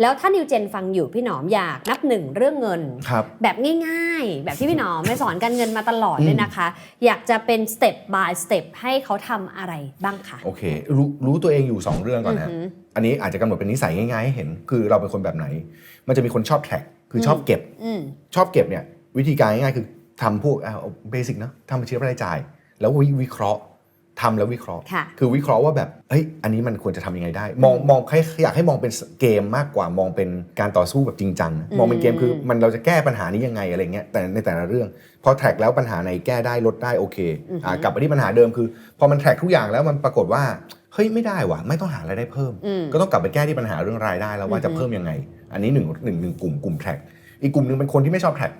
แล้วถ้านิวเจนฟังอยู่พี่หนอมอยากนับหนึ่งเรื่องเงิน ครับ แบบง่ายๆ แบบที่พี่หนอมไม่สอนการเงินมาตลอดอืมเลยนะคะ อยากจะเป็นสเต็ป by สเต็ปให้เขาทำอะไรบ้างคะโอเค รู้รู้ตัวเองอยู่ 2 เรื่องก่อนนะอือหืออันนี้อาจจะกำหนดเป็นนิสัยง่ายๆให้เห็น คือเราเป็นคนแบบไหน มันจะมีคนชอบแท็ก คือชอบเก็บ อืม ชอบเก็บเนี่ยวิธีการง่ายๆคือทำพวกเบสิกเนอะทำบัญชีรายจ่าย แล้ววิวิเคราะห์ ทำแล้ววิเคราะห์ค่ะคือวิเคราะห์ว่าแบบ เฮ้ย อันนี้มันควรจะทำยังไงได้ มองมองให้อยากให้มองเป็นเกมมากกว่ามองเป็นการต่อสู้แบบจริงจังนะอืมมองเป็นเกมคือมันเราจะแก้ปัญหานี้ยังไงอะไรเงี้ย แต่ในแต่ละเรื่อง พอแทร็กแล้วปัญหาไหนแก้ได้ลดได้โอเคอ่ากลับไปที่ปัญหาเดิมคือ พอมันแทร็กทุกอย่างแล้วมันปรากฏว่า เฮ้ยไม่ได้ว่ะ ไม่ต้องหารายได้เพิ่มอืมก็ต้องกลับไปแก้ที่ปัญหาเรื่องรายได้แล้วว่าจะอือฮึเพิ่มยังไง อันนี้หนึ่งหนึ่งหนึ่งกลุ่มกลุ่มแทร็กอีกกลุ่มหนึ่งเป็นคนที่ไม่ชอบแทร็ก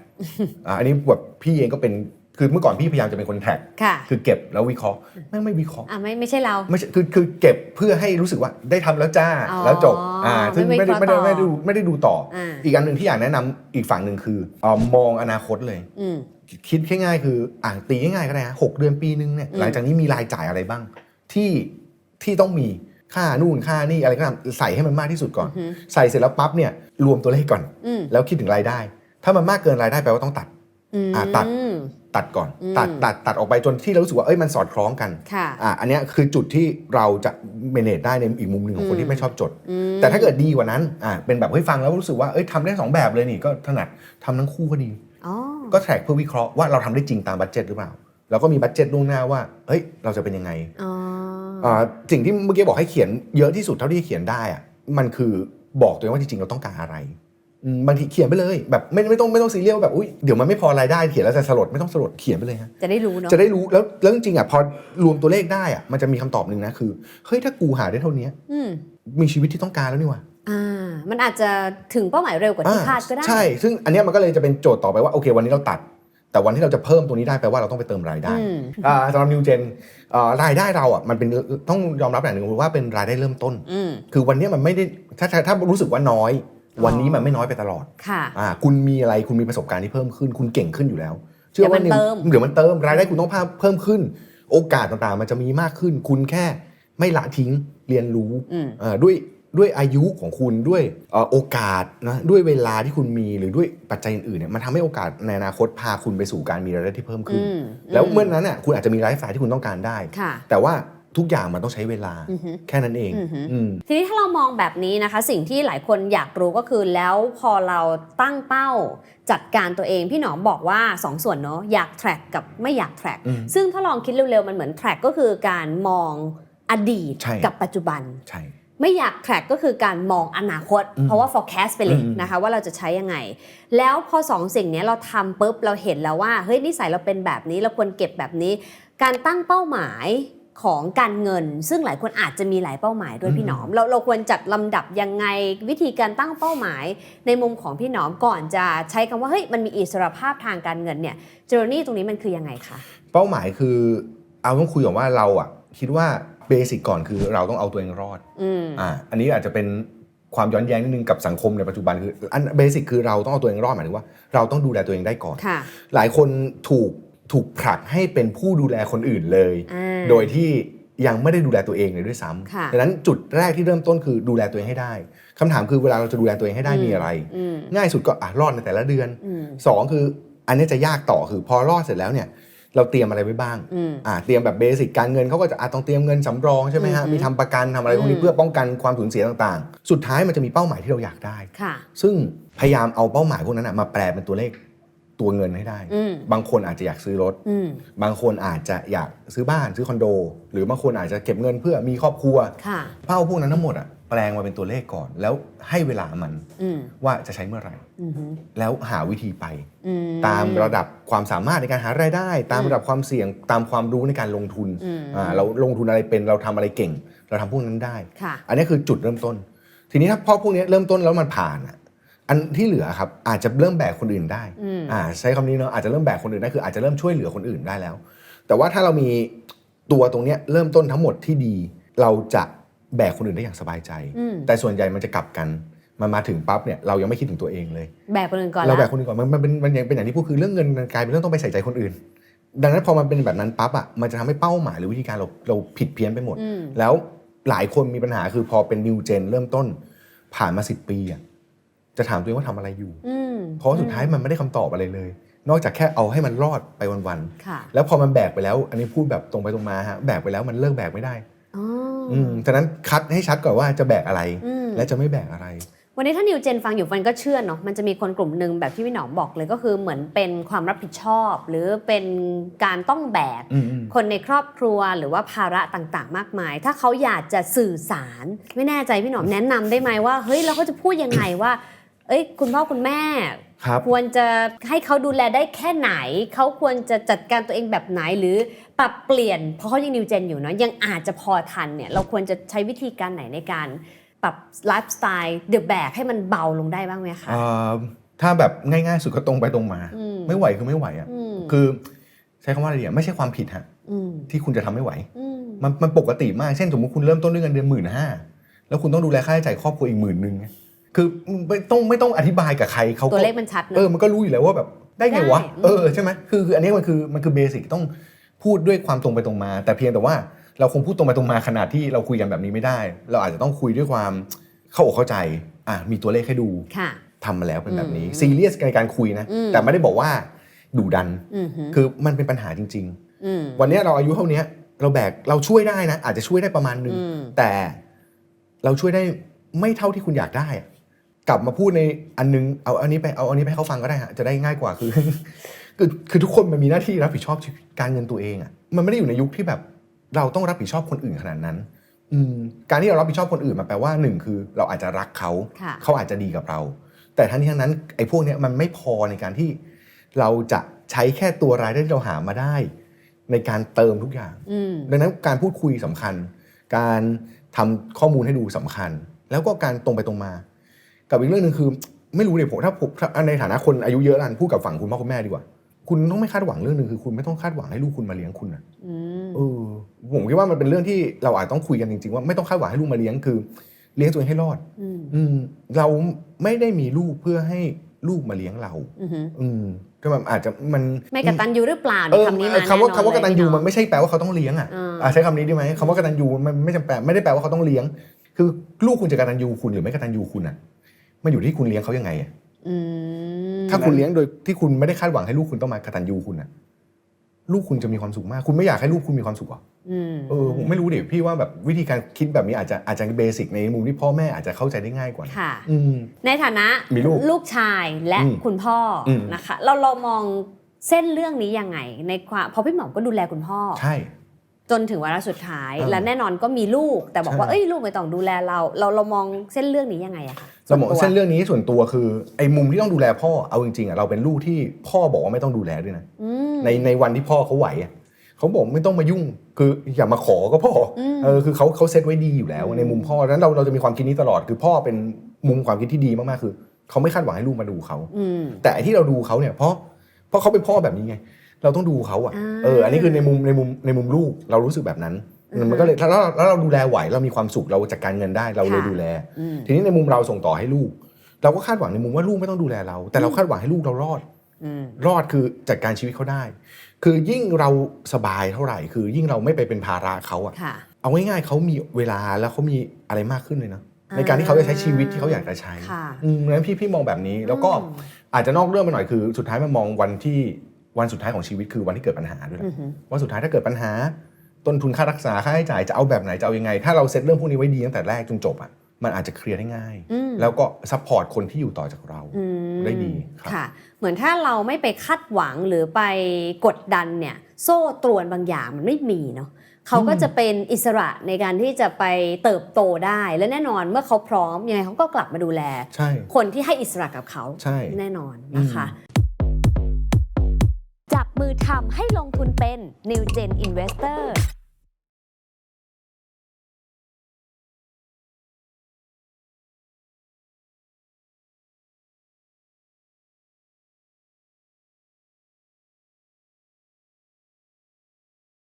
อ่าอันนี้แบบพี่เองก็เป็น คือเมื่อก่อนพี่พยายามจะเป็นคนแทร็กค่ะ คือเก็บแล้ววิเคราะห์แม่งไม่วิเคราะห์อะไม่ไม่ใช่เรา ไม่ใช่คือคือเก็บเพื่อให้รู้สึกว่าได้ทำแล้วจ้าอ๋อแล้วจบอ่าซึ่งไม่ไม่ได้วิไม่เคได้ราะห์ไม่ได้ดูไม่ได้ดูต่ออ่าอีกอันหนึ่งที่อยากแนะนำอีกฝั่งหนึ่งคือเอ่อมองอนาคตเลย อืม คิดแค่ง่ายคืออ่าตีง่ายๆก็ได้ฮะหกเดือนปีนึงเนี่ยอืม หลังจากนี้มีรายจ่ายอะไรบ้าง ที่ที่ต้องมีค่านู่นค่านี่อะไรก็ตามใส่ให้มันมากที่สุดก่อนอืมใส่เสร็จแล้วปั๊บเนี่ยรวมตัวเลขก่อน อืมแล้วคิดถึงรายได้ ถ้ามันมากเกินรายได้แปลว่าต้องตัดอะตัดอืม ตัดก่อนอืมตัดตัดตัดออกไปจนที่เรารู้สึกว่าเอ้ยมันสอดคล้องกันค่ะอะอันเนี้ยคือจุดที่เราจะเมเนจได้ในอีกมุมหนึ่งของคอืนมที่ไม่ชอบจดอืมแต่ถ้าเกิดดีกว่านั้นอะเป็นแบบเฮ้ยฟังแล้วรู้สึกว่าเอ้ยทำได้สองแบบเลยนี่ก็ถนัดทำทั้งคู่ก็ดีอ๋อก็แทร็กเพื่อวิเคราะห์ว่าเราทำได้จริงตามบัตเจ็ตหรือเปล่าแล้วก็มีบัตเจ็ตล่วงหน้าว่าเฮ้ยเราจะเป็นยังไงอ๋ออ่าสิ่งที่เมื่อกี้บอกให้เขียนเยอะที่สุดเท่าที่เขียนได้อะมันคือบอกตัวเองว่าจริงๆเราต้องการอะไรอืม บางทีเขียนไปเลยแบบไม่ไม่ต้องไม่ต้องซีเรียสว่าแบบอุ้ยเดี๋ยวมันไม่พอรายได้เขียนแล้วจะสลดไม่ต้องสลดเขียนไปเลยฮะจะได้รู้เนาะจะได้รู้แล้วแล้วจริงๆอะพอรวมตัวเลขได้อะมันจะมีคำตอบหนึ่งนะคือเฮ้ยถ้ากูหาได้เท่านี้อืมมีชีวิตที่ต้องการแล้วนี่หว่าอ่ามันอาจจะถึงเป้าหมายเร็วกว่าที่อ่คาดก็ได้ใช่ ซึ่งอันเนี้ยมันก็เลยจะเป็นโจทย์ต่อไปว่าโอเค วันนี้เราตัด แต่วันที่เราจะเพิ่มตัวนี้ได้แปลว่าเราต้องไปเติมรายได้อืมอ่าสำหรับนิวเจนรายได้เราอะมันเป็นต้องยอมรับอย่างหนึ่งว่าเป็นรายได้เริ่มต้นอืมคือวันเนี้ยมันไม่ได้ถ้าถ้าถ้ารู้สึกว่าน้อยอ๋อ วันนี้มันไม่น้อยไปตลอดค่ะอ่าคุณมีอะไรคุณมีประสบการณ์ที่เพิ่มขึ้น คุณเก่งขึ้นอยู่แล้ว เชื่อว่าเดี๋ยวมันเติมเดี๋ยวมันเติมรายได้คุณต้องเพิ่มขึ้น โอกาสต่างๆ มันจะมีมากขึ้น คุณแค่ไม่ละทิ้งเรียนรู้อืมเอ่อด้วยด้วยอายุของคุณด้วยเอ่อโอกาสนะด้วยเวลาที่คุณมีหรือด้วยปัจจัยอื่นๆเนี่ยมันทำให้โอกาสในอนาคตพาคุณไปสู่การมีรายได้ที่เพิ่มขึ้นอืมแล้วเมื่อนั้นน่ะคุณอาจจะมีไลฟ์สไตล์ที่คุณต้องการได้ค่ะแต่ว่า ทุกอย่างมันต้องใช้เวลาอือฮึ แค่นั้นเองอือฮึ อืม ทีนี้ถ้าเรามองแบบนี้นะคะ สิ่งที่หลายคนอยากรู้ก็คือแล้วพอเราตั้งเป้าจัดการตัวเองพี่หนอมบอกว่าสองส่วนเนาะอยาก track กับไม่อยาก track อืมซึ่งถ้าลองคิดเร็วๆ มันเหมือน track ก็คือการมองอดีตใช่ กับปัจจุบัน ใช่ ไม่อยาก track ก็คือการมองอนาคต อืมเพราะว่า forecast ไปเลยอืม นะคะ ว่าเราจะใช้ยังไง แล้วพอสองสิ่งเนี้ยเราทำปุ๊บเราเห็นแล้วว่าเฮ้ยนิสัยเราเป็นแบบนี้เราควรเก็บแบบนี้ การตั้งเป้าหมาย ของการเงิน ซึ่งหลายคนอาจจะมีหลายเป้าหมายด้วยอืมพี่หนอม เราเราควรจัดลำดับยังไงวิธีการตั้งเป้าหมาย ในมุมของพี่หนอมก่อนจะใช้คำว่าเฮ้ยมันมีอิสรภาพทางการเงินเนี่ยเจอร์นี่ตรงนี้มันคือยังไงคะเป้าหมายคือเอาต้องคุยก่อนว่าเราอะคิดว่าเบสิกก่อนคือเราต้องเอาตัวเองรอดอืมอ่าอันนี้อาจจะเป็นความย้อนแย้งนิดนึงกับสังคมในปัจจุบันคืออันเบสิกคือเราต้องเอาตัวเองรอดหมายถึงว่าเราต้องดูแลตัวเองได้ก่อนค่ะหลายคนถูกถูกผลักให้เป็นผู้ดูแลคนอื่นเลย อ่า โดยที่ยังไม่ได้ดูแลตัวเองเลยด้วยซ้ค่ะำดังนั้นจุดแรกที่เริ่มต้นคือดูแลตัวเองให้ได้คำถามคือเวลาเราจะดูแลตัวเองให้ได้มีอะไรอืมง่ายสุดก็อะรอดในแต่ละเดือนอืมสองคืออันนี้จะยากต่อคือพอรอดเสร็จแล้วเนี่ยเราเตรียมอะไรไว้บ้างอืมอ่าเตรียมแบบเบสิกการเงินเขาก็จะอะต้องเตรียมเงินสำรองใช่ไหมฮะอือฮึมีทำประกันทำอะไรพวกอืนี้มเพื่อป้องกันความสูญเสียต่างๆ สุดท้ายมันจะมีเป้าหมายที่เราอยากได้ค่ะซึ่งพยายามเอาเป้าหมายพวกนั้นนะมาแปลเป็นตัวเลข ตัวเงินให้ได้อืมบางคนอาจจะอยากซื้อรถอืมบางคนอาจจะอยากซื้อบ้านซื้อคอนโด หรือบางคนอาจจะเก็บเงินเพื่อมีครอบครัวค่ะเป้าพวกนั้นทั้งหมดอะแปลงมาเป็นตัวเลขก่อน แล้วให้เวลามันอืมว่าจะใช้เมื่อไหร่อืมแล้วหาวิธีไปอืตามระดับความสามารถในการหารายได้ ตามอืมระดับความเสี่ยงตามความรู้ในการลงทุนอืมอ่าเราลงทุนอะไรเป็นเราทำอะไรเก่ง เราทำพวกนั้นได้ค่ะอันนี้คือจุดเริ่มต้น ทีนี้ถ้าพอพวกนี้เริ่มต้นแล้วมันผ่าน อะอันที่เหลือครับอาจจะเริ่มแบกคนอื่นได้อืมอ่าใช้คำนี้เนาะอาจจะเริ่มแบกคนอื่นได้คืออาจจะเริ่มช่วยเหลือคนอื่นได้แล้ว แต่ว่าถ้าเรามีตัวตรงเนี้ยเริ่มต้นทั้งหมดที่ดี เราจะแบกคนอื่นได้อย่างสบายใจอืมแต่ส่วนใหญ่มันจะกลับกันมันมาถึงปั๊บเนี่ยเรายังไม่คิดถึงตัวเองเลย แบกคนอื่นก่อนเราละแบกคนอื่นก่อนมันมันเป็นมันยังเป็นอย่างที่พูดคือเรื่องเงินมันกลายเป็นเรื่องต้องไปใส่ใจคนอื่น ดังนั้นพอมันเป็นแบบนั้นปั๊บอะมันจะทำให้เป้าหมายหรือวิธีการเราเราผิดเพี้ยนไปหมดอืมแล้วหลายคนมีปัญหาคือพอเป็นนิวเจนเริ่มต้นผ่านมาสิบปีอะ จะถามตัวเองว่าทำอะไรอยู่อืมเพราะว่าสุดท้ายมันไม่ได้คำตอบอะไรเลย นอกจากแค่เอาให้มันรอดไปวันค่ะๆแล้วพอมันแบกไปแล้ว อันนี้พูดแบบตรงไปตรงมาฮะ แบกไปแล้วมันเลิกแบกไม่ได้อ๋อออืมฉะนั้นคัดให้ชัดก่อนว่าจะแบกอะไรอืมและจะไม่แบกอะไร วันนี้ถ้านิวเจนฟังอยู่ฟันก็เชื่อเนาะ มันจะมีคนกลุ่มหนึ่งแบบที่พี่หนอมบอกเลยก็คือเหมือนเป็นความรับผิดชอบ หรือเป็นการต้องแบกอืมอืมคนในครอบครัวหรือว่าภาระต่างๆ มากมาย ถ้าเขาอยากจะสื่อสาร ไม่แน่ใจพี่หนอมแนะนำได้ไหมว่า เฮ้ยเราก็จะพูดยังไงว่า เอ้ยคุณพ่อคุณแม่ครับควรจะให้เขาดูแลได้แค่ไหน เขาควรจะจัดการตัวเองแบบไหนหรือปรับเปลี่ยนเพราะเขายังนิวเจนอยู่เนาะยังอาจจะพอทันเนี่ยเราควรจะใช้วิธีการไหนในการปรับไลฟ์สไตล์เดอะแบกให้มันเบาลงได้บ้างไหมคะเอ่อถ้าแบบง่ายๆ สุดก็ตรงไปตรงมาอืมไม่ไหวคือไม่ไหวอะอืมคือใช้คำว่าอะไรดีอะไม่ใช่ความผิดฮะมที่คุณจะทำไม่ไหวอืมมันมันปกติมากเช่นสมมติคุณเริ่มต้นด้วยเงินเดือนหมื่นห้าแล้วคุณต้องดูแลค่าใช้จ่ายครอบครัวอีกหมื่นหนึ่ง คือไม่ต้องไม่ต้องอธิบายกับใครเขาก็ตัวเลขมันชัดเอเนาะอมันก็รู้อยู่แล้วว่าแบบได้ไงวะได้เออใช่ไหมคือคืออันนี้มันคือมันคือเบสิกต้องพูดด้วยความตรงไปตรงมา แต่เพียงแต่ว่าเราคงพูดตรงไปตรงมาขนาดที่เราคุยกันแบบนี้ไม่ได้ เราอาจจะต้องคุยด้วยความเข้าอกเข้าใจอะมีตัวเลขให้ดูค่ะ ทำมาแล้วเป็นแบบนี้อืมซีเรียสในการคุยนะอืม แต่ไม่ได้บอกว่าดุดัน อือหือคือมันเป็นปัญหาจริง อืมๆ วันนี้เราอายุเท่านี้เราแบกเราช่วยได้นะ อาจจะช่วยได้ประมาณหนึง อืมแต่เราช่วยได้ไม่เท่าที่คุณอยากได้อะ กลับมาพูดในอันนึงเอาอันนี้ไปเอาอันนี้ไปให้เขาฟังก็ได้ฮะจะได้ง่ายกว่าคือคือคือทุกคนมันมีหน้าที่รับผิดชอบชีวิตการเงินตัวเองอะมันไม่ได้อยู่ในยุคที่แบบเราต้องรับผิดชอบคนอื่นขนาดนั้นอืมการที่เรารับผิดชอบคนอื่นมันแปลว่าหนึ่งคือ เราอาจจะรักเขาค่ะเขาอาจจะดีกับเรา แต่ทั้งนี้ทั้งนั้นไอ้พวกเนี้ยมันไม่พอในการที่เราจะใช้แค่ตัวรายได้ที่เราหามาได้ ในการเติมทุกอย่างอืมดังนั้นการพูดคุยสำคัญ การทำข้อมูลให้ดูสำคัญ แล้วก็การตรงไปตรงมา กับอีกเรื่องหนึ่งคือไม่รู้เลยผมถ้าผมถ้าในฐานะคนอายุเยอะแล้วกันพูดกับฝั่งคุณพ่อคุณแม่ดีกว่า คุณต้องไม่คาดหวังเรื่องหนึ่งคือคุณไม่ต้องคาดหวังให้ลูกคุณมาเลี้ยงคุณนะอืมเออผมคิดว่ามันเป็นเรื่องที่เราอาจต้องคุยกันจริงๆว่าไม่ต้องคาดหวังให้ลูกมาเลี้ยงคือ เลี้ยงตัวเองให้รอด อืมอืมเราไม่ได้มีลูกเพื่อให้ลูกมาเลี้ยงเรา อือหืออืมก็แบบอาจจะมันไม่กตัญญูหรือเปล่าเอเนี่ยอคำนี้มาคำว่าแน่นอนคำว่ากตัญญูเลยมันไม่ใช่แปลว่าเขาต้องเลี้ยงอะอ่าอะใช้คำนี้ได้ไหมคำว่ากตัญญูมันไม่จำเป็นไม่ได้แปลว่าเขาต้องเลี้ยง คือลูกคุณจะกตัญญูคุณหรือไม่กตัญญูคุณอะ มันอยู่ที่คุณเลี้ยงเขายังไงอะอืมถ้าคุณเลี้ยงโดยที่คุณไม่ได้คาดหวังให้ลูกคุณต้องมากตัญญูคุณอะลูกคุณจะมีความสุขมาก คุณไม่อยากให้ลูกคุณมีความสุขเหรออืมเออผมไม่รู้ดิพี่ว่าแบบวิธีการคิดแบบนี้อาจจะอาจจะเบสิกในมุมที่พ่อแม่อาจจะเข้าใจได้ง่ายกว่านะค่ะอืมในฐานะมีลูกลูกชายและอืมคุณพ่ออมนะคะ เราเรามองเส้นเรื่องนี้ยังไง ในความเพราะพี่หมอมก็ดูแลคุณพ่อใช่ จนถึงวาระสุดท้ายเออและแน่นอนก็มีลูก แต่บอกว่าใช่เอ้ยลูกไม่ต้องดูแลเรา เราเรามองเส้นเรื่องนี้ยังไงอะคะสมองส่วนตัวเส้นเรื่องนี้ส่วนตัวคือไอ้มุมที่ต้องดูแลพ่อเอาจริงๆอะเราเป็นลูกที่พ่อบอกว่าไม่ต้องดูแลด้วยนะอืมในในวันที่พ่อเขาไหวอะเขาบอกไม่ต้องมายุ่ง คืออย่ามาขอก็พ่ออมเออคือเขาเขาเซตไว้ดีอยู่แล้วอืมในมุมพ่อดังนั้นเราเราจะมีความคิดนี้ตลอด คือพ่อเป็นมุมความคิดที่ดีมากๆคือเขาไม่คาดหวังให้ลูกมาดูเขาอืมแต่ไอ้ที่เราดูเขาเนี่ยเพราะเพราะเขาเป็นพ่อแบบนี้ไง เราต้องดูเขาอะอ่าเอออันนี้คือในมุมในมุมในมุมลูกเรารู้สึกแบบนั้นอือฮะมันก็เลยแล้วเราแล้วเราดูแลไหวเรามีความสุขเราจัดการเงินได้เราเลยค่ะดูแลอืมทีนี้ในมุมเราส่งต่อให้ลูก เราก็คาดหวังในมุมว่าลูกไม่ต้องดูแลเรา แต่เราคาดหวังให้ลูกเรารอดอืมรอดคือจัดการชีวิตเขาได้ คือยิ่งเราสบายเท่าไหร่ คือยิ่งเราไม่ไปเป็นภาระเขาอะค่ะเอาง่ายๆเขามีเวลาแล้วเขามีอะไรมากขึ้นเลยนะอ่าในการที่เขาจะใช้ชีวิตที่เขาอยากจะใช้ค่ะอืมงั้นพี่พี่มองแบบนี้แล้วก็อืมอาจจะนอกเรื่องไปหน่อยคือ สุดท้ายมันมองวันที่ วันสุดท้ายของชีวิตคือวันที่เกิดปัญหาด้วยอืนะอหือว่าสุดท้ายถ้าเกิดปัญหา ต้นทุนค่ารักษาค่าใช้จ่ายจะเอาแบบไหนจะเอายังไง ถ้าเราเซ็ตเรื่องพวกนี้ไว้ดีตั้งแต่แรกจนจบอะมันอาจจะเคลียร์ได้ง่ายอืมแล้วก็ซัพพอร์ตคนที่อยู่ต่อจากเราอืมได้ดีครับค่ะ เหมือนถ้าเราไม่ไปคาดหวังหรือไปกดดันเนี่ย โซ่ตรวนบางอย่างมันไม่มีเนาะเขาก็จะเป็นอิสระในการที่จะไปเติบโตได้ และแน่นอนเมื่อเขาพร้อมยังไงเขาก็กลับมาดูแลใช่คนที่ให้อิสระกับเขาใช่แน่นอนนะคะอืจับ มือทำให้ลงทุนเป็น New Gen Investor